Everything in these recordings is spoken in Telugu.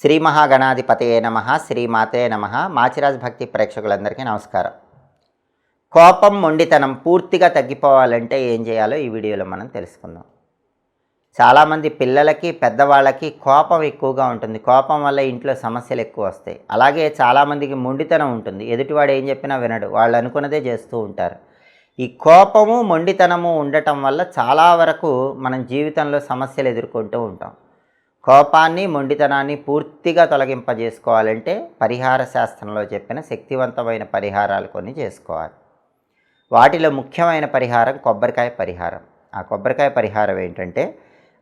శ్రీ మహాగణాధిపతయే నమ శ్రీమాతే నమ. మాచిరాజ్ భక్తి ప్రేక్షకులందరికీ నమస్కారం. కోపం మొండితనం పూర్తిగా తగ్గిపోవాలంటే ఏం చేయాలో ఈ వీడియోలో మనం తెలుసుకుందాం. చాలామంది పిల్లలకి పెద్దవాళ్ళకి కోపం ఎక్కువగా ఉంటుంది. కోపం వల్ల ఇంట్లో సమస్యలు ఎక్కువ వస్తాయి. అలాగే చాలామందికి మొండితనం ఉంటుంది. ఎదుటివాడు ఏం చెప్పినా వినడు. వాళ్ళు అనుకున్నదే చేస్తూ ఉంటారు. ఈ కోపము మొండితనము ఉండటం వల్ల చాలా వరకు మనం జీవితంలో సమస్యలు ఎదుర్కొంటూ ఉంటాం. కోపాన్ని మొండితనాన్ని పూర్తిగా తొలగింపజేసుకోవాలంటే పరిహార శాస్త్రంలో చెప్పిన శక్తివంతమైన పరిహారాలు కొన్ని చేసుకోవాలి. వాటిలో ముఖ్యమైన పరిహారం కొబ్బరికాయ పరిహారం. ఆ కొబ్బరికాయ పరిహారం ఏంటంటే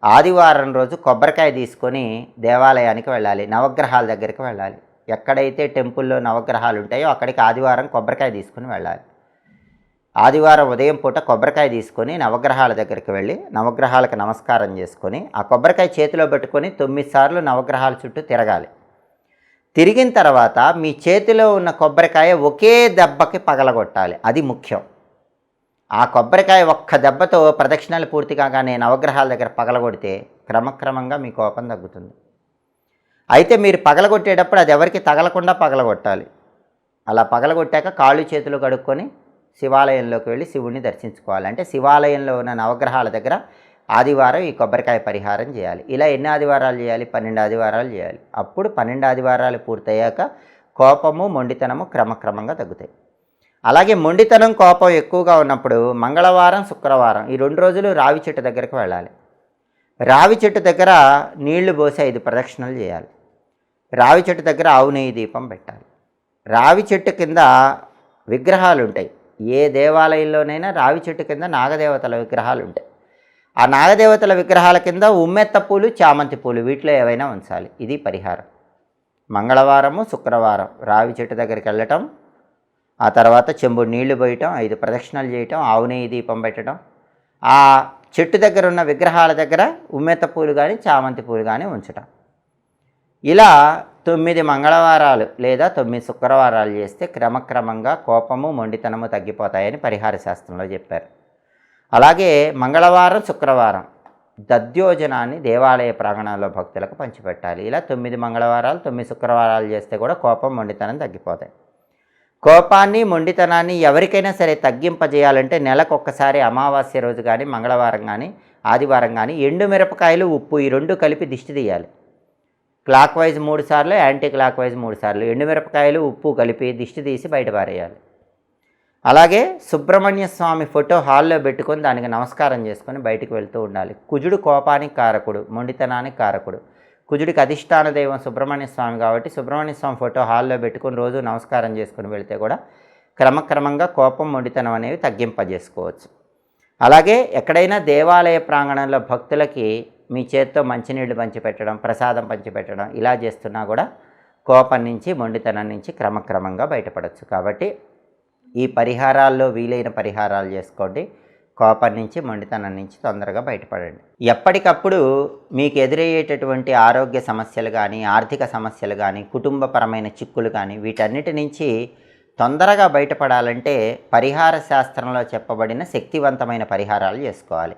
ఆదివారం రోజు కొబ్బరికాయ తీసుకొని దేవాలయానికి వెళ్ళాలి నవగ్రహాల దగ్గరికి వెళ్ళాలి. ఎక్కడైతే టెంపుల్లో నవగ్రహాలు ఉంటాయో అక్కడికి ఆదివారం కొబ్బరికాయ తీసుకుని వెళ్ళాలి. ఆదివారం ఉదయం పూట కొబ్బరికాయ తీసుకొని నవగ్రహాల దగ్గరికి వెళ్ళి నవగ్రహాలకు నమస్కారం చేసుకొని ఆ కొబ్బరికాయ చేతిలో పెట్టుకొని తొమ్మిది సార్లు నవగ్రహాల చుట్టూ తిరగాలి. తిరిగిన తర్వాత మీ చేతిలో ఉన్న కొబ్బరికాయ ఒకే దెబ్బకి పగలగొట్టాలి. అది ముఖ్యం. ఆ కొబ్బరికాయ ఒక్క దెబ్బతో ప్రదక్షిణలు పూర్తి కాగానే నవగ్రహాల దగ్గర పగలగొడితే క్రమక్రమంగా మీ కోపం తగ్గుతుంది. అయితే మీరు పగలగొట్టేటప్పుడు అది ఎవరికి తగలకుండా పగలగొట్టాలి. అలా పగలగొట్టాక కాళ్ళు చేతులు కడుక్కొని శివాలయంలోకి వెళ్ళి శివుణ్ణి దర్శించుకోవాలి. అంటే శివాలయంలో ఉన్న నవగ్రహాల దగ్గర ఆదివారం ఈ కొబ్బరికాయ పరిహారం చేయాలి. ఇలా ఎన్ని ఆదివారాలు చేయాలి? పన్నెండు ఆదివారాలు చేయాలి. అప్పుడు పన్నెండు ఆదివారాలు పూర్తయ్యాక కోపము మొండితనము క్రమక్రమంగా తగ్గుతాయి. అలాగే మొండితనం కోపం ఎక్కువగా ఉన్నప్పుడు మంగళవారం శుక్రవారం ఈ రెండు రోజులు రావి చెట్టు దగ్గరకు వెళ్ళాలి. రావి చెట్టు దగ్గర నీళ్ళు పోసి ఐదు ప్రదక్షిణలు చేయాలి. రావి చెట్టు దగ్గర ఆవు నెయ్యి దీపం పెట్టాలి. రావి చెట్టు కింద విగ్రహాలు ఉంటాయి. ఏ దేవాలయంలోనైనా రావి చెట్టు కింద నాగదేవతల విగ్రహాలు ఉంటాయి ఆ నాగదేవతల విగ్రహాల కింద ఉమ్మెత్త పూలు చామంతి పూలు వీటిలో ఏవైనా ఉంచాలి. ఇది పరిహారం. మంగళవారము శుక్రవారం రావి చెట్టు దగ్గరికి వెళ్ళటం ఆ తర్వాత చెంబు నీళ్ళు పోయటం ఐదు ప్రదక్షిణలు చేయటం ఆవు నెయ్యి దీపం పెట్టడం ఆ చెట్టు దగ్గర ఉన్న విగ్రహాల దగ్గర ఉమ్మెత్త పూలు కానీ చామంతి పూలు కానీ ఉంచటం. ఇలా తొమ్మిది మంగళవారాలు లేదా తొమ్మిది శుక్రవారాలు చేస్తే క్రమక్రమంగా కోపము మొండితనము తగ్గిపోతాయని పరిహార శాస్త్రంలో చెప్పారు. అలాగే మంగళవారం శుక్రవారం దద్యోజనాన్ని దేవాలయ ప్రాంగణంలో భక్తులకు పంచిపెట్టాలి. ఇలా తొమ్మిది మంగళవారాలు తొమ్మిది శుక్రవారాలు చేస్తే కూడా కోపం మొండితనం తగ్గిపోతాయి. కోపాన్ని మొండితనాన్ని ఎవరికైనా సరే తగ్గింపజేయాలంటే నెలకొక్కసారి అమావాస్య రోజు కానీ మంగళవారం కానీ ఆదివారం కానీ ఎండు మిరపకాయలు ఉప్పు ఈ రెండు కలిపి దిష్టి తీయాలి. క్లాక్ వైజ్ మూడు సార్లు యాంటీ క్లాక్ వైజ్ మూడు సార్లు. ఎండుమిరపకాయలు ఉప్పు కలిపి దిష్టి తీసి బయటపారేయాలి అలాగే సుబ్రహ్మణ్య స్వామి ఫోటో హాల్లో పెట్టుకొని దానికి నమస్కారం చేసుకొని బయటకు వెళ్తూ ఉండాలి. కుజుడు కోపానికి కారకుడు మొండితనానికి కారకుడు. కుజుడికి అధిష్టాన దైవం సుబ్రహ్మణ్య స్వామి కాబట్టి సుబ్రహ్మణ్య స్వామి ఫోటో హాల్లో పెట్టుకొని రోజు నమస్కారం చేసుకొని వెళితే కూడా క్రమక్రమంగా కోపం మొండితనం అనేవి తగ్గింపజేసుకోవచ్చు. అలాగే ఎక్కడైనా దేవాలయ ప్రాంగణంలో భక్తులకి మీ చేత్తో మంచినీళ్ళు పంచిపెట్టడం ప్రసాదం పంచిపెట్టడం ఇలా చేస్తున్నా కూడా కోపం నుంచి మొండితనం నుంచి క్రమక్రమంగా బయటపడవచ్చు కాబట్టి ఈ పరిహారాల్లో వీలైన పరిహారాలు చేసుకోండి. కోపం నుంచి మొండితనం నుంచి తొందరగా బయటపడండి. ఎప్పటికప్పుడు మీకు ఎదురయ్యేటటువంటి ఆరోగ్య సమస్యలు కానీ ఆర్థిక సమస్యలు కానీ కుటుంబపరమైన చిక్కులు కానీ వీటన్నిటి నుంచి తొందరగా బయటపడాలంటే పరిహార శాస్త్రంలో చెప్పబడిన శక్తివంతమైన పరిహారాలు చేసుకోవాలి.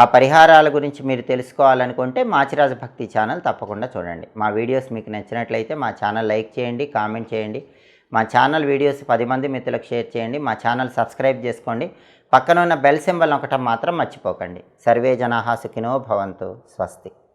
ఆ పరిహారాల గురించి మీరు తెలుసుకోవాలనుకుంటే మాచిరాజ భక్తి ఛానల్ తప్పకుండా చూడండి. మా వీడియోస్ మీకు నచ్చినట్లయితే మా ఛానల్ లైక్ చేయండి కామెంట్ చేయండి. మా ఛానల్ వీడియోస్ పది మంది మిత్రులకు షేర్ చేయండి. మా ఛానల్ సబ్స్క్రైబ్ చేసుకోండి. పక్కన ఉన్న బెల్ సింబల్ ఒకటం మాత్రం మర్చిపోకండి. సర్వే జనాహా సుఖినో భవంతు. స్వస్తి.